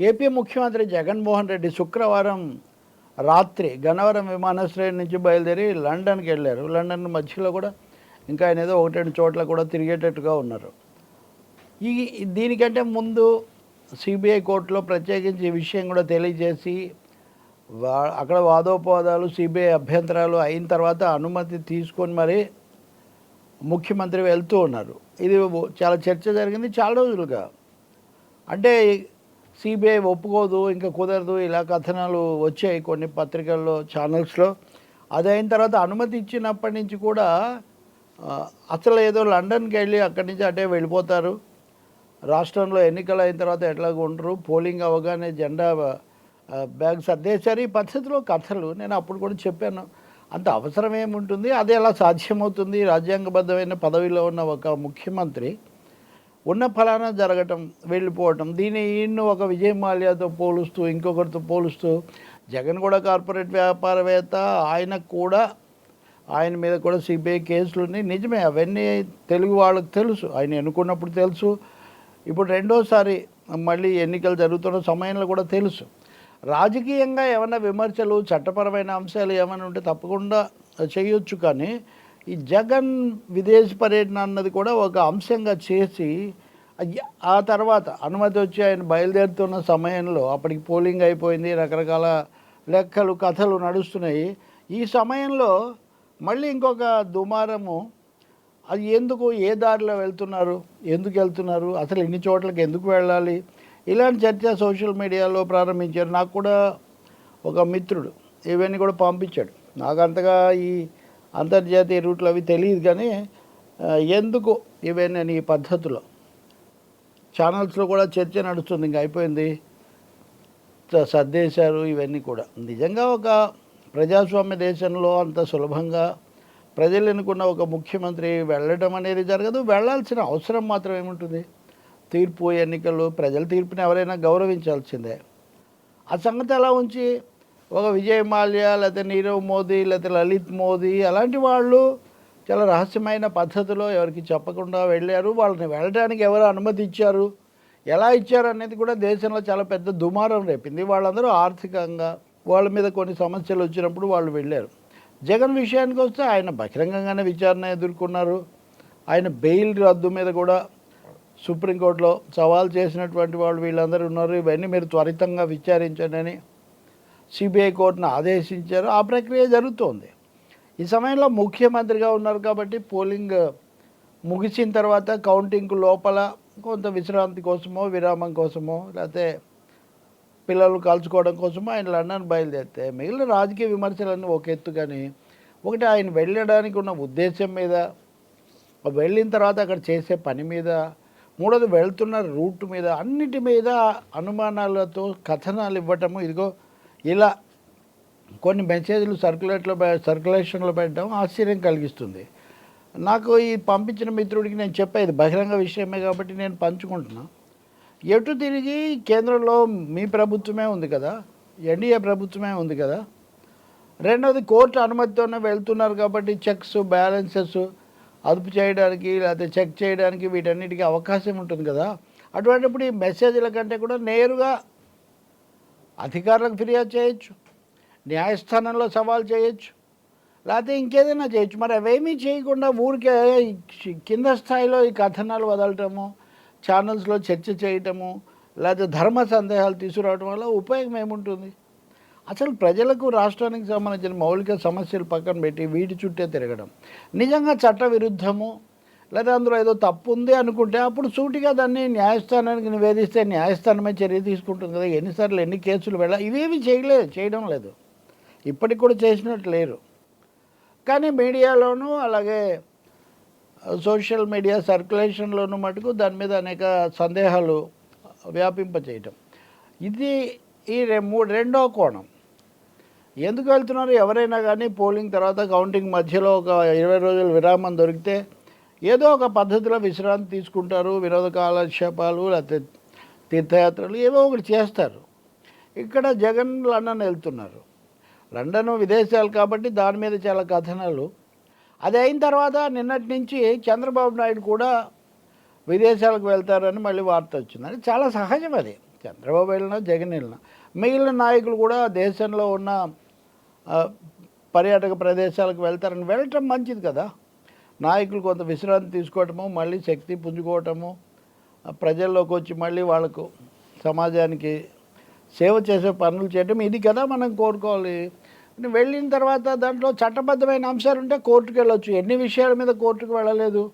AP ముఖ్యమంత్రి జగన్మోహన్ రెడ్డి శుక్రవారం రాత్రి గన్నవరం విమానాశ్రయం నుంచి బయలుదేరి లండన్కి వెళ్ళారు. లండన్ మధ్యలో కూడా ఇంకా ఆయన ఏదో ఒకటి రెండు చోట్ల కూడా తిరిగేటట్టుగా ఉన్నారు. ఈ దీనికంటే ముందు సిబిఐ కోర్టులో ప్రత్యేకించి ఈ విషయం కూడా తెలియజేసి వా అక్కడ వాదోపవాదాలు సిబిఐ అభ్యంతరాలు అయిన తర్వాత అనుమతి తీసుకొని మరి ముఖ్యమంత్రి వెళ్తూ ఉన్నారు. ఇది చాలా చర్చ జరిగింది చాలా రోజులుగా. అంటే సిబిఐ ఒప్పుకోదు ఇంకా కుదరదు. ఇలా కథనాలు వచ్చాయి కొన్ని పత్రికల్లో ఛానల్స్లో అది అయిన తర్వాత అనుమతి ఇచ్చినప్పటి నుంచి కూడా అసలు ఏదో లండన్కి వెళ్ళి అక్కడి నుంచి అటే వెళ్ళిపోతారు. రాష్ట్రంలో ఎన్నికలు అయిన తర్వాత ఎట్లాగ ఉండరు. పోలింగ్ అవగానే జెండా బ్యాగ్ సర్దేశారు. ఈ పద్ధతిలో కథలు నేను అప్పుడు కూడా చెప్పాను. అంత అవసరం ఏముంటుంది? అది ఎలా సాధ్యమవుతుంది? రాజ్యాంగబద్ధమైన పదవిలో ఉన్న ఒక ముఖ్యమంత్రి ఉన్న ఫలానా జరగటం వెళ్ళిపోవటం. దీన్ని ఈయన్ను ఒక విజయ్ మాల్యాతో పోలుస్తూ ఇంకొకరితో పోలుస్తూ జగన్ కూడా కార్పొరేట్ వ్యాపారవేత్త ఆయనకు కూడా ఆయన మీద కూడా సిబిఐ కేసులు ఉన్నాయి నిజమే అవన్నీ తెలుగు వాళ్ళకి తెలుసు. ఆయన ఎన్నుకున్నప్పుడు తెలుసు. ఇప్పుడు రెండోసారి మళ్ళీ ఎన్నికలు జరుగుతున్న సమయంలో కూడా తెలుసు. రాజకీయంగా ఏమైనా విమర్శలు చట్టపరమైన అంశాలు ఏమైనా ఉంటే తప్పకుండా చేయొచ్చు కానీ ఈ జగన్ విదేశ పర్యటన అన్నది కూడా ఒక అంశంగా చేసి అయ్య- ఆ తర్వాత అనుమతి వచ్చి ఆయన బయలుదేరుతున్న సమయంలో అప్పటికి పోలింగ్ అయిపోయింది రకరకాల లెక్కలు కథలు నడుస్తున్నాయి. ఈ సమయంలో మళ్ళీ ఇంకొక దుమారము అది ఎందుకు ఏ దారిలో వెళ్తున్నారు ఎందుకు వెళ్తున్నారు అసలు ఇన్ని చోట్లకి ఎందుకు వెళ్ళాలి? ఇలాంటి చర్చ సోషల్ మీడియాలో ప్రారంభించారు. నాకు కూడా ఒక మిత్రుడు ఇవన్నీ కూడా పంపించాడు. నాకు అంతగా ఈ అంతర్జాతీయ రూట్లు అవి తెలియదు కానీ ఎందుకు ఇవన్నీ అని ఈ పద్ధతిలో? ఛానల్స్లో కూడా చర్చ నడుస్తుంది ఇంకా అయిపోయింది. సర్దేశారు ఇవన్నీ కూడా. నిజంగా ఒక ప్రజాస్వామ్య దేశంలో అంత సులభంగా ప్రజలు ఎన్నుకున్న ఒక ముఖ్యమంత్రి వెళ్ళడం అనేది జరగదు. వెళ్ళాల్సిన అవసరం మాత్రం ఏముంటుంది? తీర్పు ఎన్నికలు ప్రజల తీర్పుని ఎవరైనా గౌరవించాల్సిందే. ఆ సంగతి అలా ఉంచి ఒక విజయ్ మాల్యా లేకపోతే నీరవ్ మోదీ లేకపోతే లలిత్ మోదీ అలాంటి వాళ్ళు చాలా రహస్యమైన పద్ధతిలో ఎవరికి చెప్పకుండా వెళ్ళారు. వాళ్ళని వెళ్ళడానికి ఎవరు అనుమతి ఇచ్చారు? ఎలా ఇచ్చారు అనేది కూడా దేశంలో చాలా పెద్ద దుమారం రేపింది. వాళ్ళందరూ ఆర్థికంగా వాళ్ళ మీద కొన్ని సమస్యలు వచ్చినప్పుడు వాళ్ళు వెళ్ళారు. జగన్ విషయానికి వస్తే ఆయన బహిరంగంగానే విచారణ ఎదుర్కొన్నారు. ఆయన బెయిల్ రద్దు మీద కూడా సుప్రీంకోర్టులో సవాల్ చేసినటువంటి వాళ్ళు వీళ్ళందరూ ఉన్నారు. ఇవన్నీ మీరు త్వరితంగా విచారించండి అని సిబిఐ కోర్టును ఆదేశించారు. ఆ ప్రక్రియ జరుగుతోంది. ఈ సమయంలో ముఖ్యమంత్రిగా ఉన్నారు కాబట్టి పోలింగ్ ముగిసిన తర్వాత కౌంటింగ్ లోపల కొంత విశ్రాంతి కోసమో విరామం కోసమో లేకపోతే పిల్లలు కలుసుకోవడం కోసమో ఆయన లండన్ బయలుదేరితే మిగిలిన రాజకీయ విమర్శలన్నీ ఒక ఎత్తు కానీ ఒకటి ఆయన వెళ్ళడానికి ఉన్న ఉద్దేశం మీద వెళ్ళిన తర్వాత అక్కడ చేసే పని మీద మూడోది వెళ్తున్న రూట్ మీద అన్నిటి మీద అనుమానాలతో కథనాలు ఇవ్వటము. ఇదిగో ఇలా కొన్ని మెసేజ్లు సర్క్యులేట్లో సర్క్యులేషన్లో పెట్టడం ఆశ్చర్యం కలిగిస్తుంది. నాకు ఈ పంపించిన మిత్రుడికి నేను చెప్పేది బహిరంగ విషయమే కాబట్టి నేను పంచుకుంటున్నాను ఎటు తిరిగి కేంద్రంలో మీ ప్రభుత్వమే ఉంది కదా ఎన్డీఏ ప్రభుత్వమే ఉంది కదా రెండవది కోర్టు అనుమతితోనే వెళ్తున్నారు కాబట్టి చెక్స్ బ్యాలెన్సెస్ అదుపు చేయడానికి లేకపోతే చెక్ చేయడానికి వీటన్నిటికీ అవకాశం ఉంటుంది కదా. అటువంటిప్పుడు ఈ మెసేజ్ల కంటే కూడా నేరుగా అధికారులకు ఫిర్యాదు చేయొచ్చు. న్యాయస్థానంలో సవాల్ చేయొచ్చు. లేకపోతే ఇంకేదైనా చేయొచ్చు. మరి అవేమీ చేయకుండా ఊరికే కింద స్థాయిలో ఈ కథనాలు వదలటము ఛానల్స్లో చర్చ చేయటము లేకపోతే ధర్మ సందేహాలు తీసుకురావడం వల్ల ఉపయోగం ఏముంటుంది? అసలు ప్రజలకు రాష్ట్రానికి సంబంధించిన మౌలిక సమస్యలు పక్కన పెట్టి వీటి చుట్టే తిరగడం. నిజంగా చట్టవిరుద్ధము లేదా అందులో ఏదో తప్పు ఉంది అనుకుంటే అప్పుడు సూటిగా దాన్ని న్యాయస్థానానికి నివేదిస్తే న్యాయస్థానమే చర్య తీసుకుంటుంది కదా. ఎన్నిసార్లు ఎన్ని కేసులు వెళ్ళా? ఇవేమి చేయలేదు చేయడం లేదు. ఇప్పటికి కూడా చేసినట్టు లేరు. కానీ మీడియాలోనూ అలాగే సోషల్ మీడియా సర్క్యులేషన్లోనూ మటుకు దాని మీద అనేక సందేహాలు వ్యాపింపచేయటం. ఇది ఈ రె- మూడు రెండో కోణం. ఎందుకు వెళ్తున్నారు? ఎవరైనా కానీ పోలింగ్ తర్వాత కౌంటింగ్ మధ్యలో ఒక ఇరవై రోజుల విరామం దొరికితే ఏదో ఒక పద్ధతిలో విశ్రాంతి తీసుకుంటారు వినోద కాలక్షేపాలు లేకపోతే తీర్థయాత్రలు ఏవో ఒకటి చేస్తారు. ఇక్కడ జగన్ లండన్ వెళ్తున్నారు. లండన్ విదేశాలు కాబట్టి దాని మీద చాలా కథనాలు. అది అయిన తర్వాత నిన్నటి నుంచి చంద్రబాబు నాయుడు కూడా విదేశాలకు వెళ్తారని మళ్ళీ వార్త వచ్చింది. అది చాలా సహజం అది. చంద్రబాబు వెళ్ళినా జగన్ వెళ్ళినా. మిగిలిన నాయకులు కూడా దేశంలో ఉన్న పర్యాటక ప్రదేశాలకు వెళ్తారని వెళ్ళటం మంచిది కదా. నాయకులు కొంత విశ్రాంతి తీసుకోవటము మళ్ళీ శక్తి పుంజుకోవటము ప్రజల్లోకి వచ్చి మళ్ళీ వాళ్ళకు సమాజానికి సేవ చేసే పనులు చేయటం. ఇది కదా మనం కోరుకోవాలి. వెళ్ళిన తర్వాత దాంట్లో చట్టబద్ధమైన అంశాలు ఉంటే కోర్టుకు వెళ్ళొచ్చు. ఎన్ని విషయాల మీద కోర్టుకు వెళ్ళలేదు.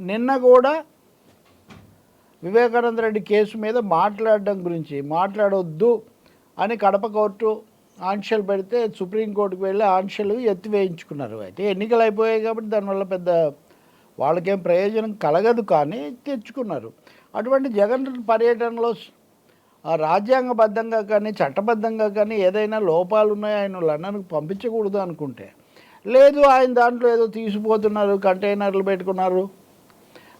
నిన్న కూడా వివేకానంద రెడ్డి కేసు మీద మాట్లాడడం గురించి మాట్లాడొద్దు అని కడప కోర్టు ఆంక్షలు పెడితే సుప్రీంకోర్టుకు వెళ్ళి ఆంక్షలు ఎత్తివేయించుకున్నారు అయితే ఎన్నికలు అయిపోయాయి కాబట్టి దానివల్ల పెద్ద వాళ్ళకేం ప్రయోజనం కలగదు కానీ తెచ్చుకున్నారు. అటువంటి జగన్ పర్యటనలో ఆ రాజ్యాంగబద్ధంగా కానీ చట్టబద్ధంగా కానీ ఏదైనా లోపాలు ఉన్నాయి ఆయన లండన్కు పంపించకూడదు అనుకుంటే. లేదు ఆయన దాంట్లో ఏదో తీసిపోతున్నారు కంటైనర్లు పెట్టుకున్నారు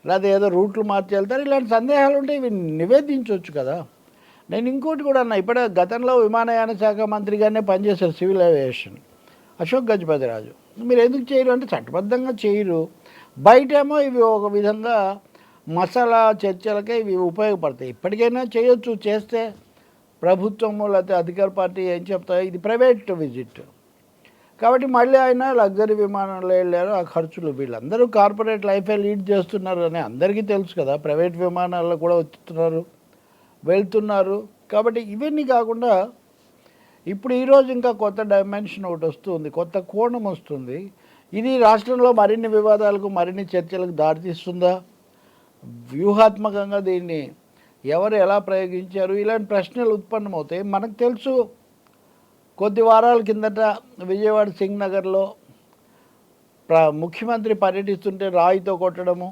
లేదా ఏదో రూట్లు మార్చి వెళ్తారు ఇలాంటి సందేహాలు ఉంటే ఇవి నివేదించవచ్చు కదా. నేను ఇంకోటి కూడా అన్నా ఇప్పుడే గతంలో విమానయాన శాఖ మంత్రిగానే పనిచేశారు సివిల్ ఏవియేషన్ అశోక్ గజపతిరాజు. మీరు ఎందుకు చేయరు? అంటే చట్టబద్ధంగా చేయరు. బయటేమో ఇవి ఒక విధంగా మసాలా చర్చలకే ఇవి ఉపయోగపడతాయి. ఇప్పటికైనా చేయొచ్చు చేస్తే ప్రభుత్వము లేకపోతే అధికార పార్టీ ఏం చెప్తాయి ఇది ప్రైవేట్ విజిట్. కాబట్టి మళ్ళీ ఆయన లగ్జరీ విమానంలో వెళ్ళారు ఆ ఖర్చులు వీళ్ళందరూ కార్పొరేట్ లైఫే లీడ్ చేస్తున్నారు అని అందరికీ తెలుసు కదా ప్రైవేట్ విమానాల్లో కూడా వస్తున్నారు వెళ్తున్నారు. కాబట్టి ఇవన్నీ కాకుండా ఇప్పుడు ఈరోజు ఇంకా కొత్త డైమెన్షన్ ఒకటి వస్తుంది కొత్త కోణం వస్తుంది. ఇది రాష్ట్రంలో మరిన్ని వివాదాలకు మరిన్ని చర్చలకు దారితీస్తుందా? వ్యూహాత్మకంగా దీన్ని ఎవరు ఎలా ప్రయోగించారు? ఇలాంటి ప్రశ్నలు ఉత్పన్నమవుతాయి. మనకు తెలుసు కొద్ది వారాల కిందట విజయవాడ సింగ్ నగర్లో ప్ర ముఖ్యమంత్రి పర్యటిస్తుంటే రాయితో కొట్టడము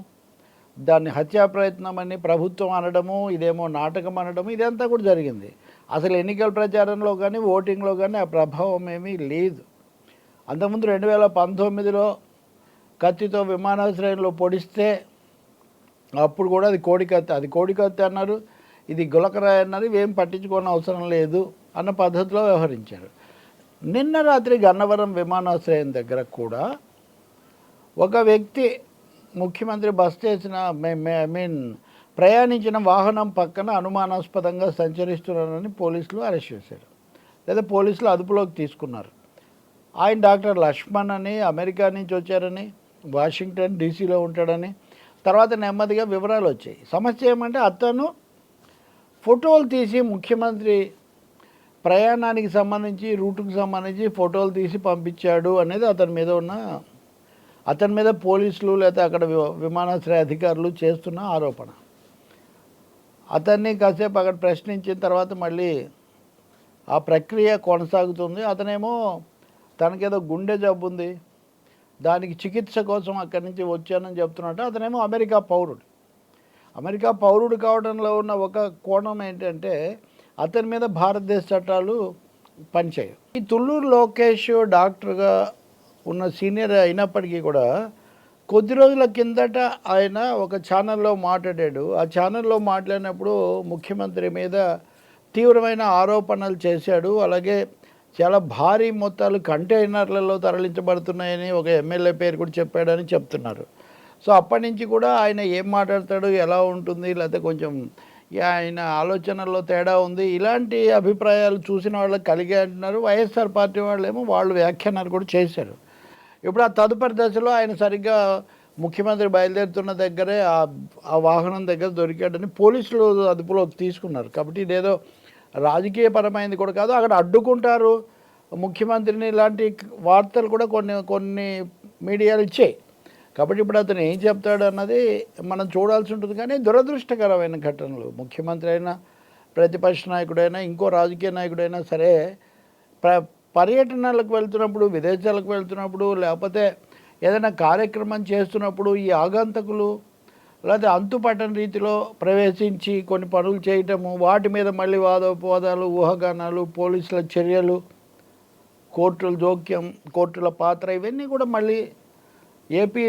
దాన్ని హత్యా ప్రయత్నం అని ప్రభుత్వం అనడము ఇదేమో నాటకం అనడము ఇదంతా కూడా జరిగింది. అసలు ఎన్నికల ప్రచారంలో కానీ ఓటింగ్లో కానీ ఆ ప్రభావం ఏమీ లేదు. అంతకుముందు రెండు వేల పంతొమ్మిదిలో కత్తితో విమానాశ్రయంలో పొడిస్తే అప్పుడు కూడా అది కోడికత్తి అది కోడికత్తి అన్నారు ఇది గులకరాయి అన్నారు ఇవేం పట్టించుకోని అవసరం లేదు అన్న పద్ధతిలో వ్యవహరించారు. నిన్న రాత్రి గన్నవరం విమానాశ్రయం దగ్గర కూడా ఒక వ్యక్తి ముఖ్యమంత్రి బస్ చేసిన ఐ మీన్ ప్రయాణించిన వాహనం పక్కన అనుమానాస్పదంగా సంచరిస్తున్నారని పోలీసులు అరెస్ట్ చేశారు. లేదా పోలీసులు అదుపులోకి తీసుకున్నారు. ఆయన డాక్టర్ లక్ష్మణ్ అని అమెరికా నుంచి వచ్చారని వాషింగ్టన్ డీసీలో ఉంటాడని తర్వాత నెమ్మదిగా వివరాలు వచ్చాయి. సమస్య ఏమంటే అతను ఫోటోలు తీసి ముఖ్యమంత్రి ప్రయాణానికి సంబంధించి రూటుకు సంబంధించి ఫోటోలు తీసి పంపించాడు అనేది అతని మీద ఉన్న అతని మీద పోలీసులు లేదా అక్కడ విమానాశ్రయ అధికారులు చేస్తున్న ఆరోపణ. అతన్ని కాసేపు అక్కడ ప్రశ్నించిన తర్వాత మళ్ళీ ఆ ప్రక్రియ కొనసాగుతుంది. అతనేమో తనకేదో గుండె జబ్బు ఉంది. దానికి చికిత్స కోసం అక్కడి నుంచి వచ్చానని చెప్తున్నట్టు అతనేమో అమెరికా పౌరుడు. అమెరికా పౌరుడు కావడంలో ఉన్న ఒక కోణం ఏంటంటే అతని మీద భారతదేశ చట్టాలు పనిచేయవు. ఈ తుళ్ళూరు లోకేష్ డాక్టర్గా ఉన్న సీనియర్ అయినప్పటికీ కూడా కొద్ది రోజుల కిందట ఆయన ఒక ఛానల్లో మాట్లాడాడు. ఆ ఛానల్లో మాట్లాడినప్పుడు ముఖ్యమంత్రి మీద తీవ్రమైన ఆరోపణలు చేశాడు. అలాగే చాలా భారీ మొత్తాలు కంటైనర్లలో తరలించబడుతున్నాయని ఒక ఎమ్మెల్యే పేరు కూడా చెప్పాడని చెప్తున్నారు. సో అప్పటి నుంచి కూడా ఆయన ఏం మాట్లాడతాడు ఎలా ఉంటుంది లేకపోతే కొంచెం ఆయన ఆలోచనల్లో తేడా ఉంది ఇలాంటి అభిప్రాయాలు చూసిన వాళ్ళకి కలిగే అంటున్నారు. వైఎస్ఆర్ పార్టీ వాళ్ళేమో వాళ్ళు వ్యాఖ్యానాలు కూడా చేశారు. ఇప్పుడు ఆ తదుపరి దశలో ఆయన సరిగ్గా ముఖ్యమంత్రి బయలుదేరుతున్న దగ్గరే ఆ వాహనం దగ్గర దొరికాడని పోలీసులు అదుపులోకి తీసుకున్నారు. కాబట్టి ఇదేదో రాజకీయపరమైనది కూడా కాదు. అక్కడ అడ్డుకుంటారు ముఖ్యమంత్రిని ఇలాంటి వార్తలు కూడా కొన్ని కొన్ని మీడియాలు ఇచ్చాయి. కాబట్టి ఇప్పుడు అతను ఏం చెప్తాడు అన్నది మనం చూడాల్సి ఉంటుంది. కానీ దురదృష్టకరమైన ఘటనలు ముఖ్యమంత్రి అయినా ప్రతిపక్ష నాయకుడైనా ఇంకో రాజకీయ నాయకుడైనా సరే ప్ర పర్యటనలకు వెళ్తున్నప్పుడు విదేశాలకు వెళ్తున్నప్పుడు లేకపోతే ఏదైనా కార్యక్రమం చేస్తున్నప్పుడు ఈ ఆగంతకులు లేకపోతే అంతుపట్టని రీతిలో ప్రవేశించి కొన్ని పనులు చేయటము వాటి మీద మళ్ళీ వాదోపవాదాలు ఊహాగానాలు పోలీసుల చర్యలు కోర్టుల జోక్యం కోర్టుల పాత్ర ఇవన్నీ కూడా మళ్ళీ ఏపీ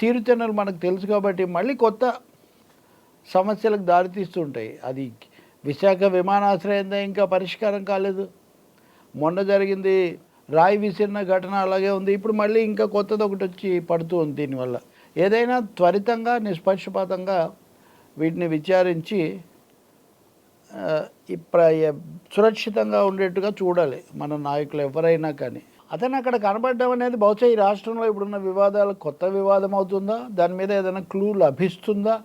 తీరుతెన్నులు మనకు తెలుసు కాబట్టి మళ్ళీ కొత్త సమస్యలకు దారితీస్తుంటాయి. అది విశాఖ విమానాశ్రయం ఇంకా పరిష్కారం కాలేదు. మొన్న జరిగింది రాయి విసిరిన ఘటన అలాగే ఉంది. ఇప్పుడు మళ్ళీ ఇంకా కొత్తది ఒకటి వచ్చి పడుతూ ఉంది దీనివల్ల. ఏదైనా త్వరితంగా నిష్పక్షపాతంగా వీటిని విచారించి ప్ర- సురక్షితంగా ఉండేట్టుగా చూడాలి మన నాయకులు ఎవరైనా కానీ. అతను అక్కడ కనబడడం అనేది బహుశా ఈ రాష్ట్రంలో ఇప్పుడున్న వివాదాలు కొత్త వివాదం అవుతుందా? దాని మీద ఏదైనా క్లూ లభిస్తుందా?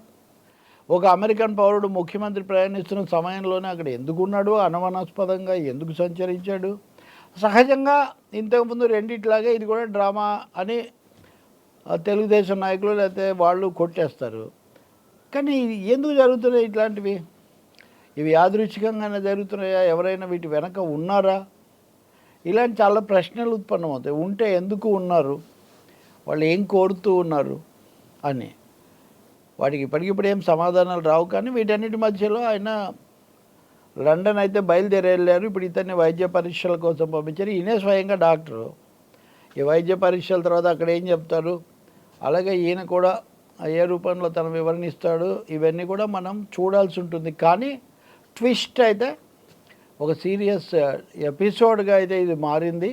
ఒక అమెరికన్ పౌరుడు ముఖ్యమంత్రి ప్రయాణిస్తున్న సమయంలోనే అక్కడ ఎందుకున్నాడు? అనవనాస్పదంగా ఎందుకు సంచరించాడు? సహజంగా ఇంతకుముందు రెండిట్లాగే ఇది కూడా డ్రామా అని తెలుగుదేశం నాయకులు లేకపోతే వాళ్ళు కొట్టేస్తారు. కానీ ఎందుకు జరుగుతున్నాయి ఇట్లాంటివి? ఇవి యాదృచ్ఛికంగానే జరుగుతున్నాయా? ఎవరైనా వీటి వెనక ఉన్నారా? ఇలాంటి చాలా ప్రశ్నలు ఉత్పన్నమవుతాయి. ఉంటే ఎందుకు ఉన్నారు? వాళ్ళు ఏం కోరుతూ ఉన్నారు? అని. వాటికి ఇప్పటికిప్పుడు ఏం సమాధానాలు రావు. కానీ వీటన్నిటి మధ్యలో ఆయన లండన్ అయితే బయలుదేరేళ్ళారు. ఇప్పుడు ఇతన్ని వైద్య పరీక్షల కోసం పంపించారు. ఈయనే స్వయంగా డాక్టరు. ఈ వైద్య పరీక్షల తర్వాత అక్కడ ఏం చెప్తారు? అలాగే ఈయన కూడా ఏ రూపంలో తన వివరణ ఇస్తాడు? ఇవన్నీ కూడా మనం చూడాల్సి ఉంటుంది. కానీ ట్విస్ట్ అయితే ఒక సీరియస్ ఎపిసోడ్గా అయితే ఇది మారింది.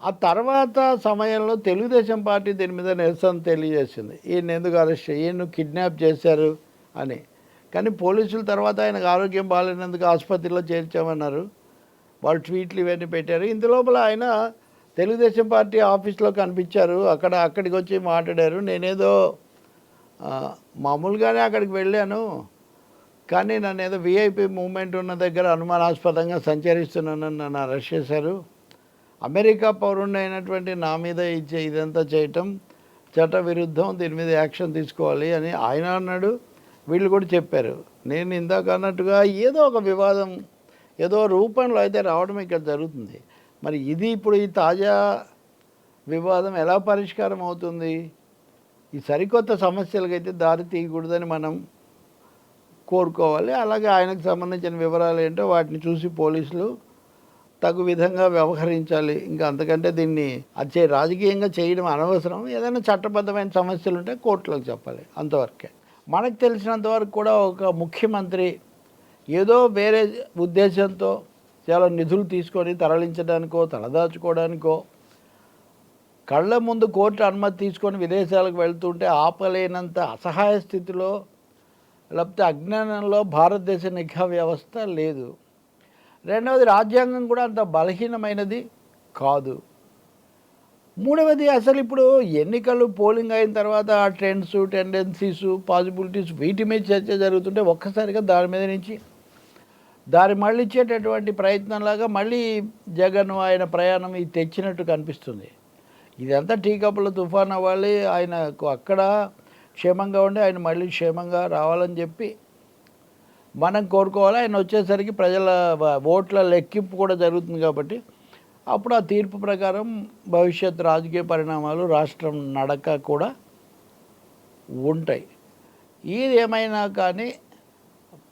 ఆ తర్వాత సమయంలో తెలుగుదేశం పార్టీ దీని మీద నిరసన తెలియజేసింది. ఈయన ఎందుకు అరెస్ట్ ఈయన్ను కిడ్నాప్ చేశారు అని. కానీ పోలీసుల తర్వాత ఆయనకు ఆరోగ్యం బాగాలేనందుకు ఆసుపత్రిలో చేర్చామన్నారు. వాళ్ళు ట్వీట్లు ఇవన్నీ పెట్టారు. ఇంత లోపల ఆయన తెలుగుదేశం పార్టీ ఆఫీస్లో కనిపించారు. అక్కడ అక్కడికి వచ్చి మాట్లాడారు. నేనేదో మామూలుగానే అక్కడికి వెళ్ళాను. కానీ నన్ను ఏదో విఐపి మూమెంట్ ఉన్న దగ్గర అనుమానాస్పదంగా సంచరిస్తున్నానని నన్ను అరెస్ట్ చేశారు. అమెరికా పౌరుణ్ణి అయినటువంటి నా మీద ఇచ్చే ఇదంతా చేయటం చట్ట విరుద్ధం దీని మీద యాక్షన్ తీసుకోవాలి అని ఆయన అన్నాడు. వీళ్ళు కూడా చెప్పారు. నేను ఇందాక అన్నట్టుగా ఏదో ఒక వివాదం ఏదో రూపంలో అయితే రావడం ఇక్కడ జరుగుతుంది. మరి ఇది ఇప్పుడు ఈ తాజా వివాదం ఎలా పరిష్కారం అవుతుంది? ఈ సరికొత్త సమస్యలకైతే దారి తీయకూడదని మనం కోరుకోవాలి. అలాగే ఆయనకు సంబంధించిన వివరాలు ఏంటో వాటిని చూసి పోలీసులు తగు విధంగా వ్యవహరించాలి. ఇంకా అంతకంటే దీన్ని అది రాజకీయంగా చేయడం అనవసరం. ఏదైనా చట్టబద్ధమైన సమస్యలు ఉంటే కోర్టులకు చెప్పాలి అంతవరకే. మనకు తెలిసినంత వరకు కూడా ఒక ముఖ్యమంత్రి ఏదో వేరే ఉద్దేశంతో చాలా నిధులు తీసుకొని తరలించడానికో తలదాచుకోవడానికో కళ్ళ ముందు కోర్టు అనుమతి తీసుకొని విదేశాలకు వెళ్తుంటే ఆపలేనంత అసహాయ స్థితిలో లేకపోతే అజ్ఞానంలో భారతదేశ నిఘా వ్యవస్థ లేదు. రెండవది రాజ్యాంగం కూడా అంత బలహీనమైనది కాదు. మూడవది అసలు ఇప్పుడు ఎన్నికలు పోలింగ్ అయిన తర్వాత ఆ ట్రెండ్స్ టెండెన్సీస్ పాసిబిలిటీస్ వీటి మీద చర్చ జరుగుతుంటే ఒక్కసారిగా దాని మీద నుంచి దారి మళ్ళించేటటువంటి ప్రయత్నంలాగా మళ్ళీ జగన్ ఆయన ప్రయాణం ఇది తెచ్చినట్టు కనిపిస్తుంది. ఇదంతా టీ తుఫాన్ అవ్వాలి ఆయనకు అక్కడ క్షేమంగా ఉండి ఆయన మళ్ళీ క్షేమంగా రావాలని చెప్పి మనం కోరుకోవాలి? ఆయన వచ్చేసరికి ప్రజల ఓట్ల లెక్కింపు కూడా జరుగుతుంది కాబట్టి అప్పుడు ఆ తీర్పు ప్రకారం భవిష్యత్ రాజకీయ పరిణామాలు రాష్ట్రం నడక కూడా ఉంటాయి. ఇది ఏమైనా కానీ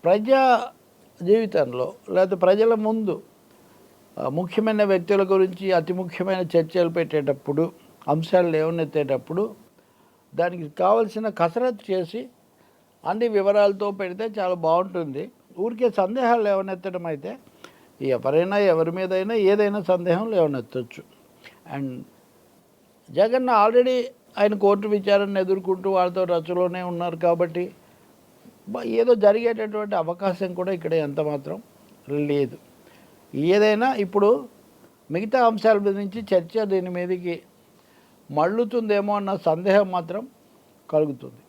ప్రజా జీవితంలో లేకపోతే ప్రజల ముందు ముఖ్యమైన వ్యక్తుల గురించి అతి ముఖ్యమైన చర్చలు పెట్టేటప్పుడు అంశాలు లేవనెత్తేటప్పుడు దానికి కావలసిన కసరత్తు చేసి అన్ని వివరాలతో పెడితే చాలా బాగుంటుంది. ఊరికే సందేహాలు లేవనెత్తడం అయితే ఎవరైనా ఎవరి మీదైనా ఏదైనా సందేహం లేవనెత్తచ్చు. అండ్ జగన్ ఆల్రెడీ ఆయన కోర్టు విచారణ ఎదుర్కొంటూ వాళ్ళతో రచ్చలోనే ఉన్నారు కాబట్టి ఏదో జరిగేటటువంటి అవకాశం కూడా ఇక్కడ ఎంత మాత్రం లేదు. ఏదైనా ఇప్పుడు మిగతా అంశాల గురించి చర్చ దీని మీదకి మళ్ళుతుందేమో అన్న సందేహం మాత్రం కలుగుతుంది.